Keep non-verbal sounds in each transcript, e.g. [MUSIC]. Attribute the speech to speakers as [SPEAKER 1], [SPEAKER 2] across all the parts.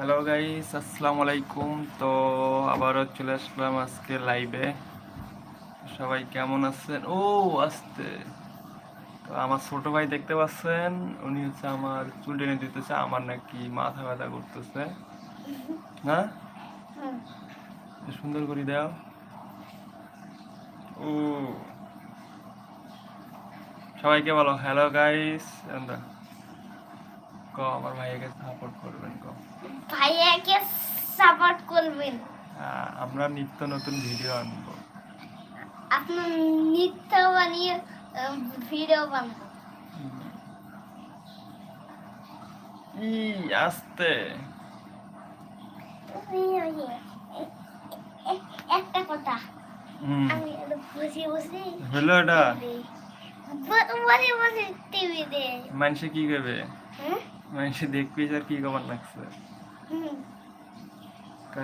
[SPEAKER 1] Hello guys আসসালামু আলাইকুম তো আবারও চলে আসলাম আজকে লাইভে সবাই কেমন আছেন? ও, আসতে। তো আমার ছোট ভাই দেখতে পাচ্ছেন? উনি হচ্ছে আমার চুল টেনে দিতেছে আমার নাকি মাথা ব্যথা করতেছে। হ্যাঁ একটু সুন্দর করে দাও। ও। সবাইকে বলো হ্যালো গাইস ক, আমার ভাইকে সাপোর্ট করবেন, ক।
[SPEAKER 2] ভাইয়াকে সাপোর্ট করবেন।
[SPEAKER 1] আমরা নিত্য নতুন ভিডিও আনব।
[SPEAKER 2] আপনার নৃত্য বানিয়ে ভিডিও বানাবো।
[SPEAKER 1] ই আস্তে।
[SPEAKER 2] একটা কথা। আমি বসে বসে।
[SPEAKER 1] হলো এটা।
[SPEAKER 2] বসে বসে
[SPEAKER 1] মানুষে কি করবে?
[SPEAKER 2] হ্যাঁ?
[SPEAKER 1] মানুষে দেখবি আর কি খবর লাগছে।
[SPEAKER 2] হুম।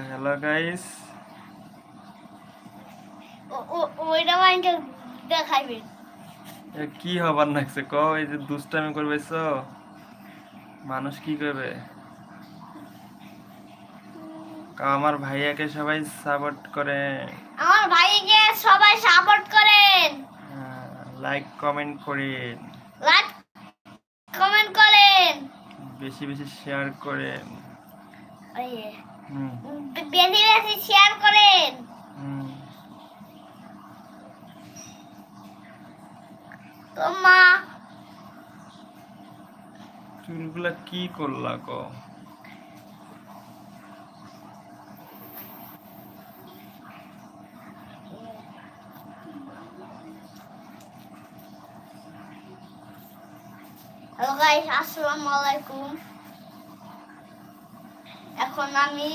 [SPEAKER 1] হ্যালো গাইস
[SPEAKER 2] ওইটা
[SPEAKER 1] কি হবার লাগছে ক এই যে দুষ্টামি করবে তো মানুষ কি করবে? আমার ভাইয়াকে সবাই সাপোর্ট করে
[SPEAKER 2] আমার ভাইকে সবাই সাপোর্ট করেন।
[SPEAKER 1] লাইক কমেন্ট করেন।
[SPEAKER 2] লাইক কমেন্ট করেন।
[SPEAKER 1] বেশি বেশি শেয়ার করেন।
[SPEAKER 2] বেশি বেশি শেয়ার করেন। তো মা।
[SPEAKER 1] চুলগুলা কি করলা ক?
[SPEAKER 2] হ্যালো গাইস আসসালামু আলাইকুম এখন আমি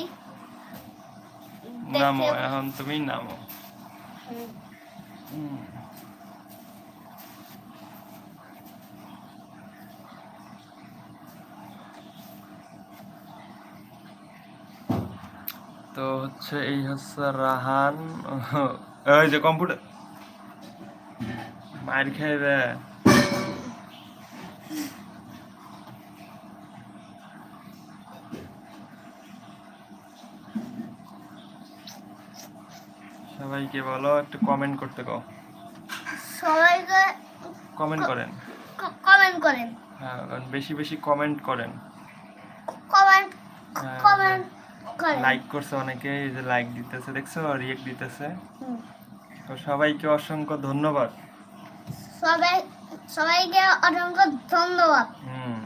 [SPEAKER 1] নামো এখন তুমি নামো। তো হচ্ছে এই হচ্ছে রাহান। ওই যে কম্পিউটার। মার খাইবে সবাইকে বলো একটু কমেন্ট করতে কও
[SPEAKER 2] সবাইকে
[SPEAKER 1] কমেন্ট করেন।
[SPEAKER 2] কমেন্ট করেন।
[SPEAKER 1] হ্যাঁ বেশি বেশি কমেন্ট করেন।
[SPEAKER 2] কমেন্ট কমেন্ট করেন।
[SPEAKER 1] লাইক করছে অনেকে এই যে লাইক দিতেছে দেখছ? রিয়েক্ট দিতেছে। তো সবাইকে অসংখ্য ধন্যবাদ।
[SPEAKER 2] সবাই সবাইকে অসংখ্য ধন্যবাদ।
[SPEAKER 1] হুম।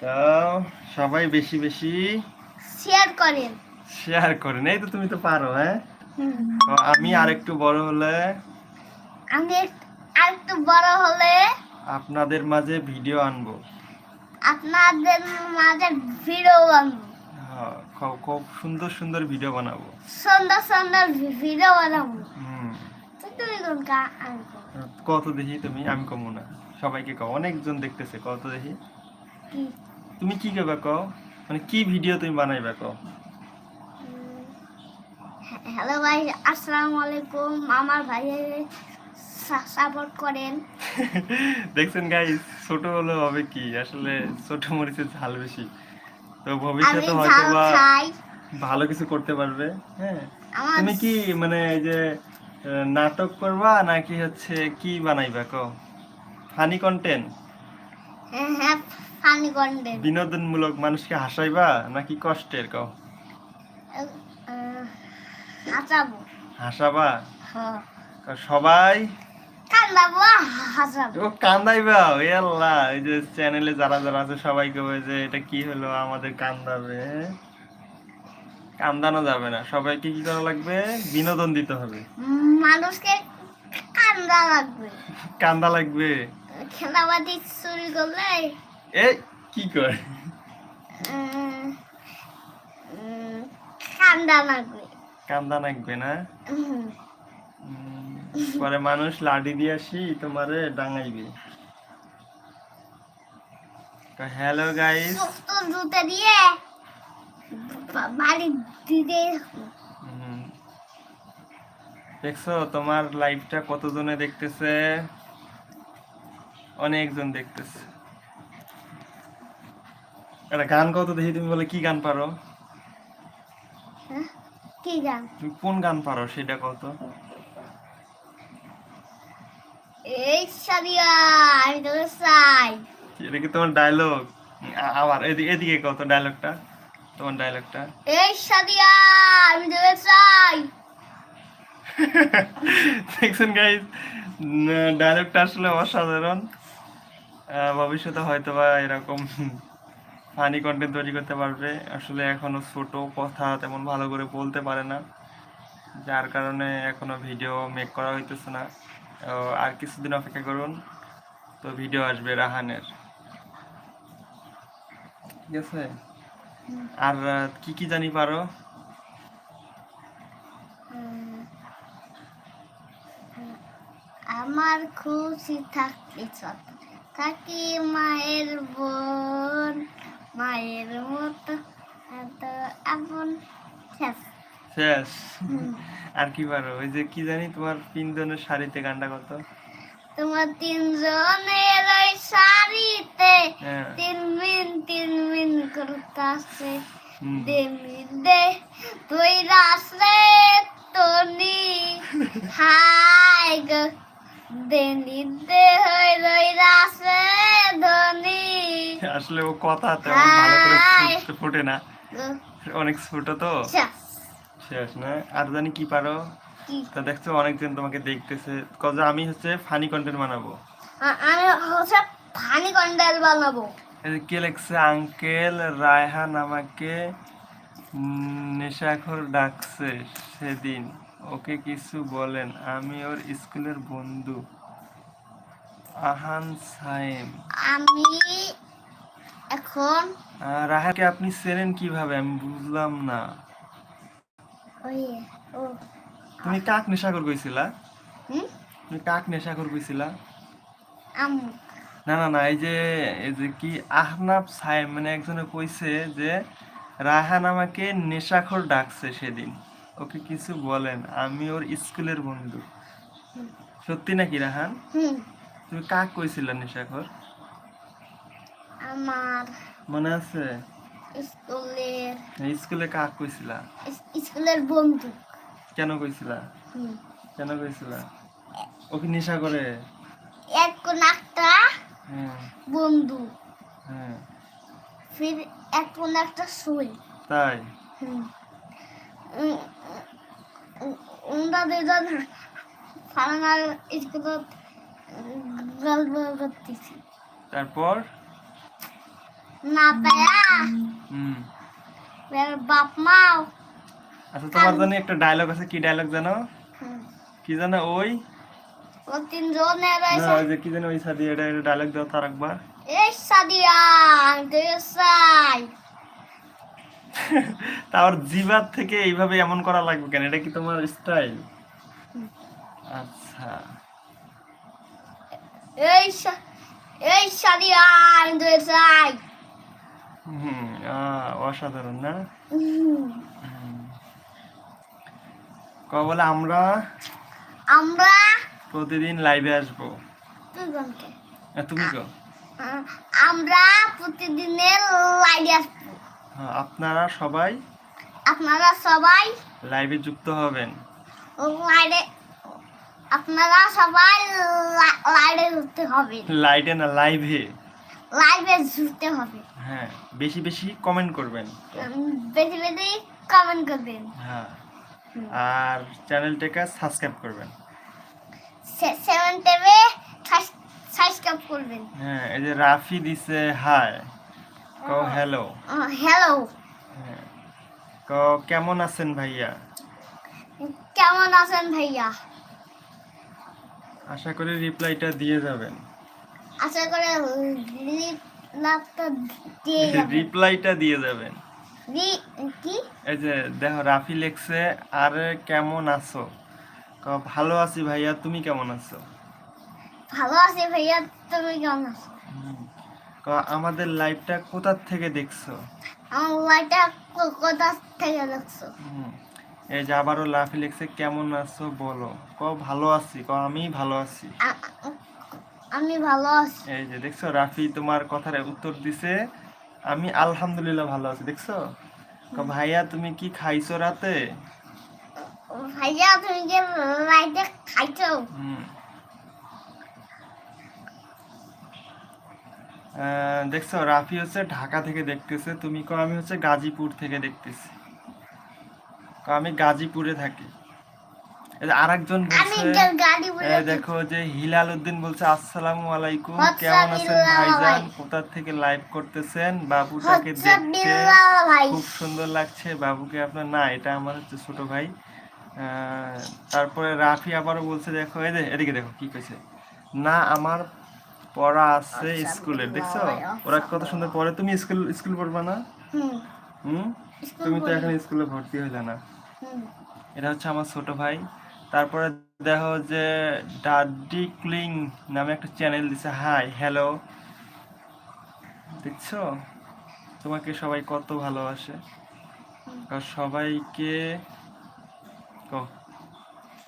[SPEAKER 1] তো সবাই বেশি বেশি
[SPEAKER 2] শেয়ার করেন।
[SPEAKER 1] শেয়ার করেন। এই তো তুমি তো পারো হ্যাঁ? আমি আর একটু বড় হলে?
[SPEAKER 2] আমি আর একটু বড় হলে?
[SPEAKER 1] আপনাদের মাঝে ভিডিও আনব।
[SPEAKER 2] আপনাদের মাঝে ভিডিও বানাবো।
[SPEAKER 1] হ্যাঁ, খুব খুব সুন্দর সুন্দর ভিডিও বানাবো।
[SPEAKER 2] সুন্দর সুন্দর ভিডিও বানাবো?
[SPEAKER 1] কত দেখি তুমি? আমি কমু না। সবাইকে কও অনেকজন দেখতেছে। কত দেখি? তুমি কি করবে কও? মানে কি ভিডিও তুমি বানাইবে কও?
[SPEAKER 2] হ্যালো ভাই আসসালামু আলাইকুম আমার ভাইয়ের সাপোর্ট করেন
[SPEAKER 1] দেখছেন গাইস ছোট হলে হবে কি? আসলে ছোট মরিচের ঝাল বেশি। তো ভবিষ্যতে হয়তো বা ভালো কিছু করতে পারবে হ্যাঁ? তুমি কি মানে এই যে নাটক করবা নাকি হচ্ছে কি বানাইবা কও? ফানি কন্টেন্ট
[SPEAKER 2] হ্যাঁ ফানি কন্টেন্ট
[SPEAKER 1] বিনোদনমূলক মানুষকে হাসাইবা নাকি কষ্টের কও?
[SPEAKER 2] হাসাবো।
[SPEAKER 1] হাসাবা?
[SPEAKER 2] হ্যাঁ।
[SPEAKER 1] সবাই? ও কান্দাইবা ওই আল্লাহ এই যে চ্যানেলে যারা যারা আছে সবাই কবে যে এটা কি হলো আমাদের কান্দাবে? কান্দানো যাবে না সবাইকে কি করা লাগবে? বিনোদন দিতে হবে।
[SPEAKER 2] মানুষকে কান্দা লাগবে।
[SPEAKER 1] কান্দা লাগবে।
[SPEAKER 2] খেলাবাদি চুরি করলে?
[SPEAKER 1] এই কি করে
[SPEAKER 2] কান্দা লাগবে।
[SPEAKER 1] কান্দা লাগবে না? [LAUGHS] পরে মানুষ লাডি দিয়ে আসি তোমারে ডাঙাইবে। Hello guys.
[SPEAKER 2] জুতে দিয়ে বাড়ি দিতে
[SPEAKER 1] দেখছ তোমার লাইভটা কতজনে দেখতেছে? অনেকজন দেখতেছে। একটা গান কত দেখি তুমি বলে কি গান পারো?
[SPEAKER 2] কি গান?
[SPEAKER 1] তুমি কোন গান পারো সেটা কত
[SPEAKER 2] এই সাদিয়া আমি তোকে চাই।
[SPEAKER 1] এটা কি তোমার ডায়লগ আবার এদিকে এদিকে কত ডায়লগটা তোমার ডায়লগটা
[SPEAKER 2] এই সাদিয়া আমি চাই।
[SPEAKER 1] দেখছেন গাইজ ডায়লগটা আসলে অসাধারণ। ভবিষ্যতে হয়তো বা এরকম ফানি কন্টেন্ট তৈরি করতে পারবে। আসলে এখনও ছোট কথা তেমন ভালো করে বলতে পারে না। যার কারণে এখনও ভিডিও মেক করা হইতেছে না। আর কিছুদিন অপেক্ষা করুন, তো ভিডিও আসবে রাহানের। ঠিক আছে? আর, কি কি জানি পারো?
[SPEAKER 2] আমার খুশি চল। থাকি মায়ের বোন। মায়ের মতো আপন শেষ
[SPEAKER 1] শেষ আর কি পারো ওই যে কি জানি তোমার পিন্দনের শাড়িতে গানটা কত?
[SPEAKER 2] তোমার তিনজনের ওই শাড়িতে
[SPEAKER 1] হ্যাঁ।
[SPEAKER 2] তিন মিন তিন মিন করতাছে। দেমি দে তুই রাসরে তনি [LAUGHS] হাই গো।
[SPEAKER 1] আসলে ও কথা তেমন ভালো করে ফোটে না। অনেক ছোট তো।
[SPEAKER 2] শেষ।
[SPEAKER 1] না। আর জানি কি পারো? তা দেখছ অনেকজন তোমাকে দেখতেছে। কজ আমি হচ্ছে ফানি কন্টেন্ট বানাবো।
[SPEAKER 2] আমি হচ্ছে ফানি কন্ডেল বানাবো।
[SPEAKER 1] কে লেখছে? আঙ্কেল রায়হান আমাকে নেশাখোর ডাকছে সেদিন। ওকে কিছু বলেন। আমি ওর স্কুলের বন্ধু। আহান সাইম
[SPEAKER 2] আমি এখন
[SPEAKER 1] রাহাকে আপনি চেনেন কীভাবে? আমি বুঝলাম না। তুমি কাক নেশাখোর কইছিলা?
[SPEAKER 2] হুম?
[SPEAKER 1] তুমি কাক নেশাখোর কইছিলা?
[SPEAKER 2] আম
[SPEAKER 1] না না না এই যে এই যে কি আহনাব সাইম মানে একজনে কইছে যে রাহান আমাকে নেশাখোর ডাকছে সেদিন। ওকে কিছু বলেন আমি ওর স্কুলের বন্ধু। সত্যি নাকি রাহান? তুমি কাক কইছিলা নেশাখোর?
[SPEAKER 2] আমার
[SPEAKER 1] মনে আছে?
[SPEAKER 2] স্কুলের
[SPEAKER 1] স্কুলে কাক কইছিলা?
[SPEAKER 2] স্কুলের বন্ধু।
[SPEAKER 1] কেন কইছিলা? কেন কইছিলা? ও কি নেশা করে
[SPEAKER 2] এক কোন একটা
[SPEAKER 1] হ্যাঁ।
[SPEAKER 2] বন্ধু।
[SPEAKER 1] হ্যাঁ।
[SPEAKER 2] ফির এক কোন একটা সুই।
[SPEAKER 1] তাই?
[SPEAKER 2] হুম। দুজন ফালানার স্কুলত গল্প করতেছি।
[SPEAKER 1] তারপর?
[SPEAKER 2] না পায়া।
[SPEAKER 1] হুম।
[SPEAKER 2] বাপ মাও।
[SPEAKER 1] আচ্ছা তোমার জানি একটা ডায়লগ আছে কি ডায়লগ জানো? কি জানো ওই?
[SPEAKER 2] ও তিনজনের
[SPEAKER 1] না ওই যে কি জানো ওই সাদি এটা ডায়লগ দাও তার একবার।
[SPEAKER 2] এই সাদিয়া দেশাই
[SPEAKER 1] তার জিবার থেকে এইভাবে এমন করা লাগবে কেন? এটা কি তোমার স্টাইল। আচ্ছা।
[SPEAKER 2] এই এই সাদিয়া দেশাই
[SPEAKER 1] হুম আহ, অসাধারণ না?
[SPEAKER 2] হুম,
[SPEAKER 1] হুম। ক বলে আমরা?
[SPEAKER 2] আমরা?
[SPEAKER 1] প্রতিদিন লাইভে আসব। তুমি কো?
[SPEAKER 2] আমরা প্রতিদিনের লাইভে আসব।
[SPEAKER 1] আপনারা সবাই
[SPEAKER 2] আপনারা সবাই
[SPEAKER 1] লাইভে যুক্ত হবেন।
[SPEAKER 2] লাইভে আপনারা সবাই লা- লাইভে ঘুরতে হবে।
[SPEAKER 1] লাইটে না লাইভে?
[SPEAKER 2] লাইভে ঘুরতে হবে।
[SPEAKER 1] হ্যাঁ বেশি বেশি কমেন্ট করবেন
[SPEAKER 2] বেশি বেশি কমেন্ট করবেন।
[SPEAKER 1] হ্যাঁ আর চ্যানেলটাকে সাবস্ক্রাইব করবেন।
[SPEAKER 2] সেভেন টেবে সাবস্ক্রাইব করবেন।
[SPEAKER 1] হ্যাঁ এই যে রাফি দিছে হাই ক হ্যালো
[SPEAKER 2] হ্যালো
[SPEAKER 1] হ্যাঁ ক কেমন আছেন ভাইয়া?
[SPEAKER 2] কেমন আছেন ভাইয়া?
[SPEAKER 1] আশা করি রিপ্লাইটা দিয়ে যাবেন।
[SPEAKER 2] আশা করে লাভটা দিয়ে যাবেন।
[SPEAKER 1] রিপ্লাইটা দিয়ে যাবেন।
[SPEAKER 2] কি?
[SPEAKER 1] এই যে দেখো রাফি লেখছে আরে কেমন আছো? ভালো আছি ভাইয়া তুমি কেমন আছো?
[SPEAKER 2] ভালো আছি ভাইয়া তুমি কেমন আছো?
[SPEAKER 1] আমাদের লাইভটা কোথা থেকে দেখছ?
[SPEAKER 2] আমার লাইটটা কোথা থেকে দেখছ।
[SPEAKER 1] এই যে আবারও লাফি লেখছে কেমন আছো বলো? ক ভালো আছি। ক আমি ভালো আছি।
[SPEAKER 2] আমি ভালো আছি।
[SPEAKER 1] এই যে দেখছ রাফি তোমার কথার উত্তর দিছে আমি আলহামদুলিল্লাহ ভালো আছি। দেখছ? ভাইয়া তুমি কি খাইছো রাতে?
[SPEAKER 2] ভাইয়া তুমি যে লাইটে খাইছো?
[SPEAKER 1] দেখছ রাফি হচ্ছে ঢাকা থেকে দেখতেছে তুমি কো আমি হচ্ছে গাজীপুর থেকে দেখতেছি। আমি গাজীপুরে থাকি। এই যে আরেকজন বলছে দেখো যে হিলাল উদ্দিন বলছে আসসালামু আলাইকুম কেমন আছেন ভাইজান? কোথা থেকে লাইভ করতেছেন? বাবুটাকে দেখতে খুব সুন্দর লাগছে। বাবুকে আপনার না এটা আমার হচ্ছে ছোট ভাই। তারপরে রাফি আবারও বলছে দেখো এই যে এদিকে দেখো কি কইছে। না আমার পড়া আছে
[SPEAKER 2] আচ্ছা,
[SPEAKER 1] স্কুলে দেখছ? ওরা
[SPEAKER 2] আচ্ছা,
[SPEAKER 1] কত সুন্দর পড়ে। তুমি স্কুল স্কুল পড়বা না?
[SPEAKER 2] হুম।
[SPEAKER 1] তুমি তো এখন স্কুলে ভর্তি হইলে না। এটা হচ্ছে আমার ছোট ভাই। তারপরে দেখো যে ডাডি ক্লিং নামে একটা চ্যানেল দিছে। হাই হ্যালো দেখছ? তোমাকে সবাই কত ভালোবাসে। সবাইকে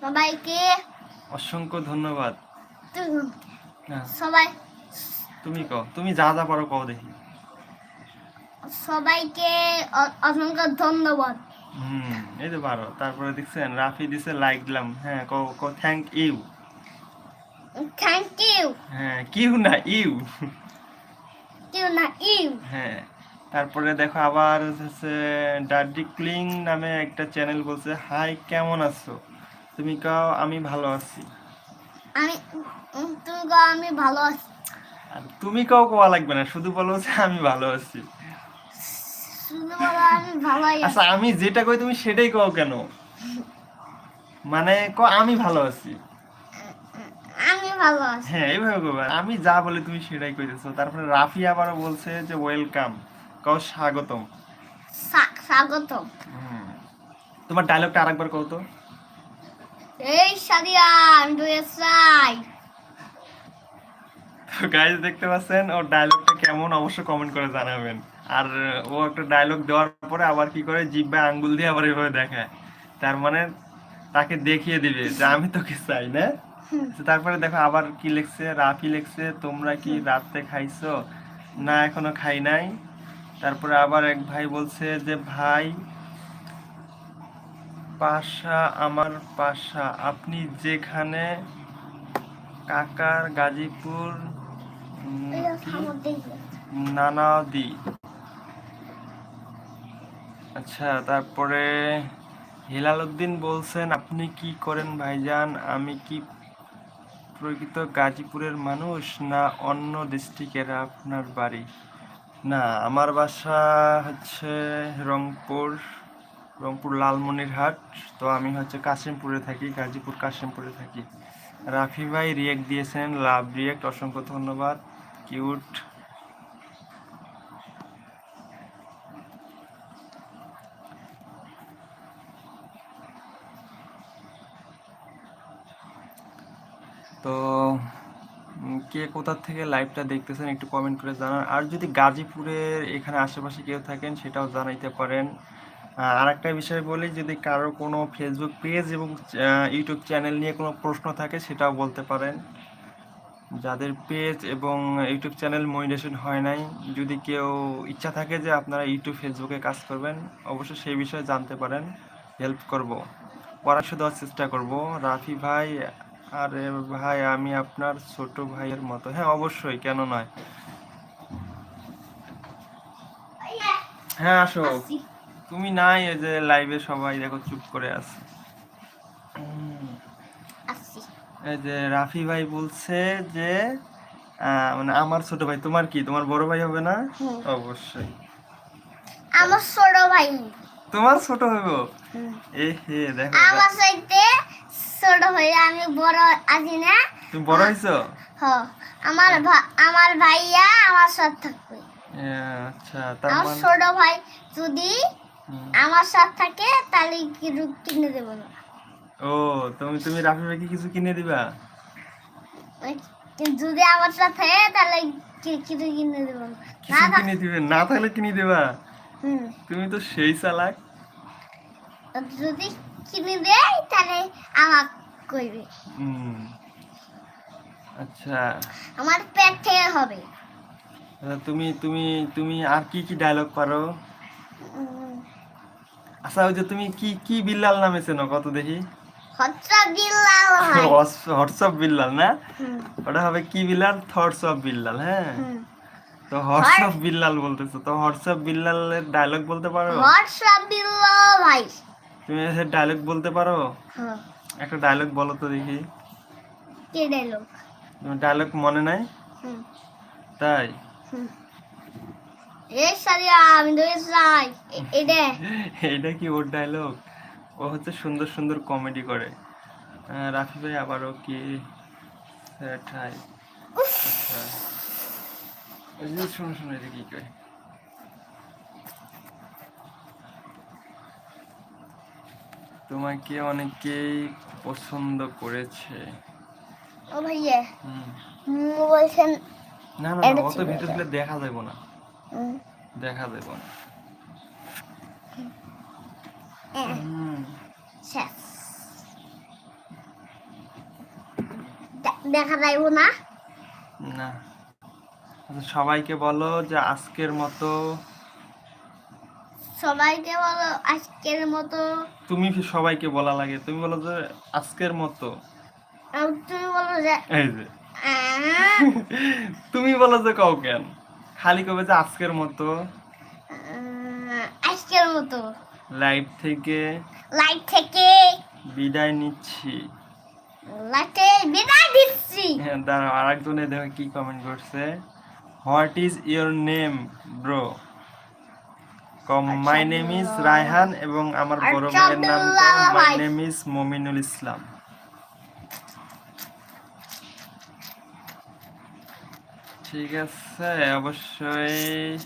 [SPEAKER 2] সবাইকে
[SPEAKER 1] অসংখ্য ধন্যবাদ।
[SPEAKER 2] সবাই
[SPEAKER 1] তুমি কও। তুমি যা যা পারো কও দেখি।
[SPEAKER 2] সবাইকে অসংখ্য ধন্যবাদ।
[SPEAKER 1] হুম এই তো পারো। তারপরে দেখছেন রাফি দিছে লাইক দিলাম। হ্যাঁ কও কও থ্যাংক ইউ
[SPEAKER 2] থ্যাংক ইউ
[SPEAKER 1] হ্যাঁ কিউ না ইউ।
[SPEAKER 2] ইউ না ইউ।
[SPEAKER 1] হ্যাঁ তারপরে দেখো আবার হচ্ছে ডাডি ক্লিং নামে একটা চ্যানেল বলছে হাই কেমন আছো? তুমি কাও আমি ভালো আছি।
[SPEAKER 2] আমি তুমি গো আমি ভালো আছি।
[SPEAKER 1] আর তুমি কাও কোয়া লাগবে না শুধু বলো যে আমি ভালো আছি। আচ্ছা আমি যেটা কই তুমি সেটাই কও কেন? মানে ক আমি ভালো আছি।
[SPEAKER 2] আমি ভালো আছি।
[SPEAKER 1] হ্যাঁ এইভাবে কবে আমি যা বলি তুমি সেটাই কইতেছো। তারপরে রাফি আবারও বলছে যে ওয়েলকাম কও স্বাগতম।
[SPEAKER 2] স্বাগতম।
[SPEAKER 1] তোমার ডায়লগটা আরেকবার কও তো।
[SPEAKER 2] এই সাদিয়া আমি দুয়ে চাই
[SPEAKER 1] তো গাইজ দেখতে পাচ্ছেন ওর ডায়লগটা কেমন? অবশ্যই কমেন্ট করে জানাবেন। আর ও একটা ডায়লগ দেওয়ার পরে আবার কি করে জিব্বা আঙ্গুল দিয়ে আবার এভাবে দেখায়। তার মানে তাকে দেখিয়ে দিবে যে আমি তোকে চাই না? তারপরে দেখো আবার কি লিখছে রাফি লিখছে তোমরা কি রাতে খাইছো? না এখনও খাই নাই। তারপরে আবার এক ভাই বলছে যে ভাই পাশা আমার পাশা আপনি যেখানে কাকার গাজীপুর? নানাদি। আচ্ছা তারপরে হিলাল উদ্দিন বলছেন, আপনি কি করেন ভাইজান? আমি কি প্রকৃত গাজীপুরের মানুষ না অন্য ডিস্ট্রিক্টের আপনার বাড়ি? না, আমার বাসা হচ্ছে রংপুর রংপুর লালমনিরহাট। তো আমি হচ্ছে কাশিমপুরে থাকি, গাজীপুর, কাশিমপুরে থাকি। রাফি ভাই রিয়েক্ট দিয়েছেন, লাভ রিয়েক্ট, অসংখ্য ধন্যবাদ। কিউট তো উম, কে কোথা থেকে লাইভটা দেখতেছেন একটু কমেন্ট করে জানান। আর যদি গাজীপুরের এখানে আশেপাশে কেউ থাকেন, সেটাও জানাইতে পারেন। আর একটা বিষয় বলি, যদি কারও কোনো ফেসবুক পেজ এবং ইউটিউব চ্যানেল নিয়ে কোনো প্রশ্ন থাকে, সেটাও বলতে পারেন। যাদের পেজ এবং ইউটিউব চ্যানেল মনিটেশন হয় নাই, যদি কেউ ইচ্ছা থাকে যে আপনারা ইউটিউব ফেসবুকে কাজ করবেন, অবশ্যই সেই বিষয়ে জানতে পারেন। হেল্প করব। পরামর্শ দেওয়ার চেষ্টা করব। রাফি ভাই আরে ভাই আমি আপনার ছোট ভাইয়ের মতো। হ্যাঁ অবশ্যই কেন নয়? হ্যাঁ আসো। তুমি নাই এই যে লাইভে সবাই দেখো চুপ করে আছে। এই যে রাফি ভাই বলছে যে মানে আমার ছোট ভাই তোমার কি? তোমার বড় ভাই হবে না। অবশ্যই।
[SPEAKER 2] আমার ছোট ভাই।
[SPEAKER 1] তোমার ছোট হইব?
[SPEAKER 2] হুম।
[SPEAKER 1] এ হে দেখো
[SPEAKER 2] আমার সাথে ছোট ভাই আমি বড় আছি না?
[SPEAKER 1] তুমি বড় হইছো
[SPEAKER 2] আমার আমার ভাইয়া আমার সাথে থাকবে।
[SPEAKER 1] আচ্ছা তার
[SPEAKER 2] আমার
[SPEAKER 1] মানে
[SPEAKER 2] ছোট ভাই যদি আমার সাথে থাকে তাহলে কিছু কিনে দেবো না?
[SPEAKER 1] ও তুমি তুমি রাফি ভাইকে কিছু কিনে দিবা?
[SPEAKER 2] যদি আমার সাথে থাকে তাহলে কিছু কিনে দেবো না?
[SPEAKER 1] কিনে দিবে? না থাকলে কিনে দিবা। তুমি তো সেই চালাক।
[SPEAKER 2] যদি কিনে দেয় তাহলে আমার
[SPEAKER 1] হুম। আচ্ছা।
[SPEAKER 2] আমার পেট থেকে হবে।
[SPEAKER 1] আচ্ছা, তুমি তুমি তুমি আর কি কি ডায়লগ পারো আচ্ছা ওই যে তুমি কি কি বিল্লাল নামে চেনো? কত দেখি।
[SPEAKER 2] হচ্ছা বিল্লাল
[SPEAKER 1] না? ওটা হবে কি বিল্লাল? থটস অফ বিল্লাল হ্যাঁ? তো অফ বিল্লাল বলতেছো। তো অফ বিল্লালের ডায়লগ বলতে পারো?
[SPEAKER 2] হচ্ছা বিল্লাল ভাই?
[SPEAKER 1] তুমি ডায়লগ বলতে পারো?
[SPEAKER 2] হ্যাঁ।
[SPEAKER 1] একটা ডায়লগ বলো তো দেখি।
[SPEAKER 2] কে ডায়লগ
[SPEAKER 1] তোমার ডায়লগ মনে নাই? তাই?
[SPEAKER 2] এ সারিয়া আমি যাই। এ- এটা? [LAUGHS]
[SPEAKER 1] এইটা কি ওর ডায়লগ ও হচ্ছে সুন্দর সুন্দর কমেডি করে। রাফি ভাই আবারও কি ঠাই আচ্ছা। শোনো শোনো এটা কি কয়? তোমাকে অনেকেই পছন্দ করেছে।
[SPEAKER 2] ও ভাইয়া
[SPEAKER 1] হুম।
[SPEAKER 2] বলছেন
[SPEAKER 1] না না অত ভিতর দিলে দেখা যাবে না। দেখা যাবে না।
[SPEAKER 2] দেখা যাইব না?
[SPEAKER 1] না। আচ্ছা, সবাইকে বলো যে আজকের মতো
[SPEAKER 2] সবাইকে বলো আজকের মতো।
[SPEAKER 1] তুমি কি সবাইকে বলা লাগে? তুমি বলো যে আজকের মতো।
[SPEAKER 2] তুমি বলো যে
[SPEAKER 1] এই যে। [LAUGHS] তুমি বলো যে কও কেন? খালি কবে যে আজকের মতো।
[SPEAKER 2] আজকের মতো।
[SPEAKER 1] লাইভ থেকে
[SPEAKER 2] লাইট থেকে।
[SPEAKER 1] বিদায় নিচ্ছি।
[SPEAKER 2] লাইটে বিদায় দিচ্ছি।
[SPEAKER 1] হ্যাঁ দাঁড়াও আর একজনে দেখো কি কমেন্ট করছে। What is your name bro com my name is Raihan এবং আমার বড় ভাইয়ের নাম my name is Mominul Islam ঠিক আছে অবশ্যই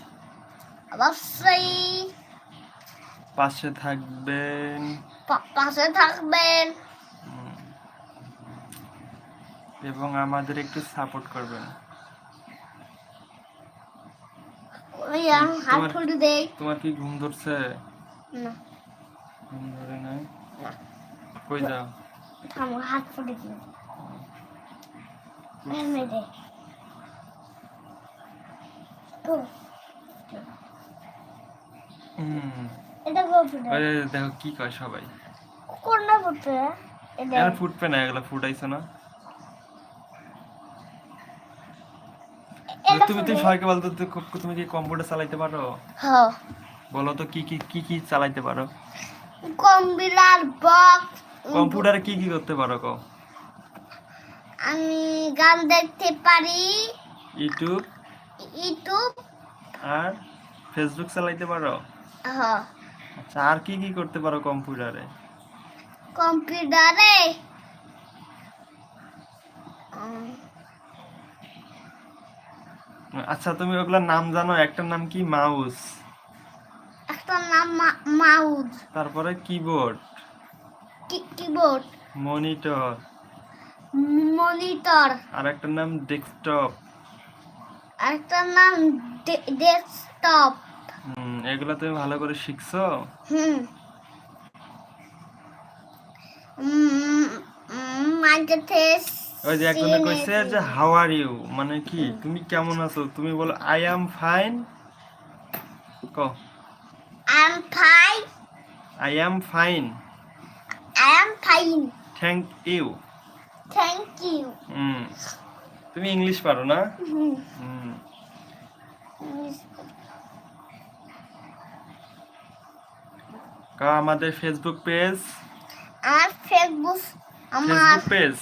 [SPEAKER 2] অবশ্যই।
[SPEAKER 1] পাশে থাকবেন।
[SPEAKER 2] পাশে থাকবেন।
[SPEAKER 1] এবং আমাদের একটু সাপোর্ট করবেন
[SPEAKER 2] ওই আম হাত
[SPEAKER 1] তোমার-
[SPEAKER 2] দেই।
[SPEAKER 1] তোমার কি ঘুম ধরছে?
[SPEAKER 2] না।
[SPEAKER 1] ঘুম ধরে নাই?
[SPEAKER 2] না।
[SPEAKER 1] কই যাও?
[SPEAKER 2] আমার হাত ফুটে দিই এমনি দে। তো এটা কো ফুটে।
[SPEAKER 1] দেখো কি কয় সবাই।
[SPEAKER 2] এটা
[SPEAKER 1] ফুটবে না এগুলো ফুটাইছো না। তুমি তুমি সবাইকে বলতো তুমি কি কম্পিউটার চালাইতে পারো?
[SPEAKER 2] হ্যাঁ।
[SPEAKER 1] বলো তো কি কি কি কি চালাইতে পারো?
[SPEAKER 2] কম্পিউটার বক্স
[SPEAKER 1] কম্পিউটারে কি কি করতে পারো কো
[SPEAKER 2] আমি গান দেখতে পারি।
[SPEAKER 1] ইউটিউব?
[SPEAKER 2] ইউটিউব।
[SPEAKER 1] আর ফেসবুক চালাইতে পারো?
[SPEAKER 2] হ্যাঁ।
[SPEAKER 1] আচ্ছা আর কি কি করতে পারো কম্পিউটারে?
[SPEAKER 2] কম্পিউটারে?
[SPEAKER 1] আচ্ছা তুমি ওগুলোর নাম জানো? একটার নাম কি? মাউস।
[SPEAKER 2] একটার নাম মাউস
[SPEAKER 1] তারপরে কিবোর্ড।
[SPEAKER 2] কিবোর্ড।
[SPEAKER 1] মনিটর।
[SPEAKER 2] মনিটর।
[SPEAKER 1] আর একটার নাম ডেস্কটপ।
[SPEAKER 2] একটা নাম ডেস্কটপ।
[SPEAKER 1] হুম এগুলো তুমি ভালো করে শিখছো?
[SPEAKER 2] হুম। থেকে
[SPEAKER 1] ওই যে একজনে কইছে যে হাউ আর ইউ মানে কি তুমি কেমন আছো? তুমি বলো আই অ্যাম ফাইন ক?
[SPEAKER 2] I am fine
[SPEAKER 1] I am fine
[SPEAKER 2] I am fine
[SPEAKER 1] thank you
[SPEAKER 2] thank you
[SPEAKER 1] হুম। তুমি ইংলিশ পারো না?
[SPEAKER 2] হুম।
[SPEAKER 1] কা আমাদের ফেসবুক পেজ
[SPEAKER 2] আমার ফেসবুক আমার
[SPEAKER 1] ফেসবুক পেজ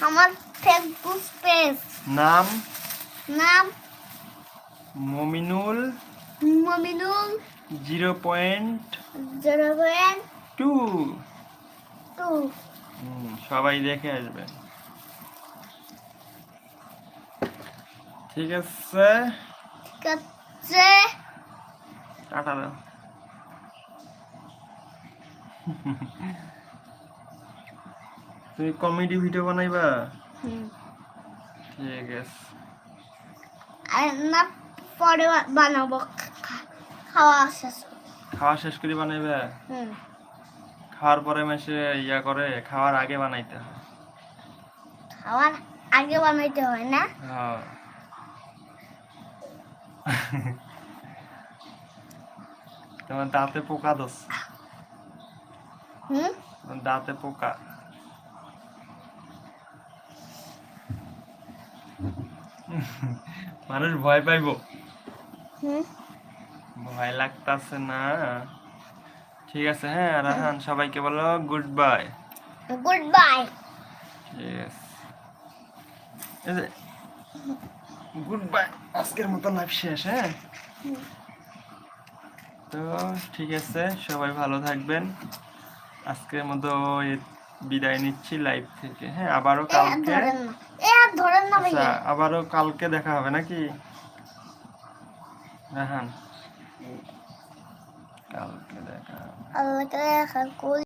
[SPEAKER 2] আমার ফেসবুক পেজ
[SPEAKER 1] নাম?
[SPEAKER 2] নাম?
[SPEAKER 1] Mominul
[SPEAKER 2] Mominul
[SPEAKER 1] zero point
[SPEAKER 2] zero point
[SPEAKER 1] two.
[SPEAKER 2] Two.
[SPEAKER 1] সবাই দেখে আসবে। ঠিক আছে।
[SPEAKER 2] ঠিক আছে।
[SPEAKER 1] টাটা দাও। তুমি কমেডি ভিডিও বানাইবা?
[SPEAKER 2] হুম।
[SPEAKER 1] ঠিক আছে।
[SPEAKER 2] আর না পরে বানাবো। খাওয়া শেষ।
[SPEAKER 1] খাওয়া শেষ করে বানাইবা?
[SPEAKER 2] হুম।
[SPEAKER 1] খাওয়ার পরে মাসে ইয়া করে খাওয়ার আগে বানাইতে হয়।
[SPEAKER 2] খাওয়ার আগে বানাইতে হয় না?
[SPEAKER 1] হ্যাঁ। তোমার দাঁতে পোকা দোষ
[SPEAKER 2] হুম?
[SPEAKER 1] দাঁতে পোকা। মানুষ ভয় পাইবো। ভয় লাগতাছে না। ঠিক আছে হ্যাঁ রাহান সবাইকে বলো good bye
[SPEAKER 2] good bye
[SPEAKER 1] good bye আজকের মতো লাইভ শেষ হ্যাঁ? তো ঠিক আছে সবাই ভালো থাকবেন। আজকের মতো বিদায় নিচ্ছি লাইভ থেকে হ্যাঁ আবারও কালকে।
[SPEAKER 2] ধরেন না
[SPEAKER 1] আচ্ছা
[SPEAKER 2] ভাইয়া।
[SPEAKER 1] আবারও কালকে দেখা হবে নাকি? দেখান। কালকে দেখা হবে।
[SPEAKER 2] আল্লাহকে দেখা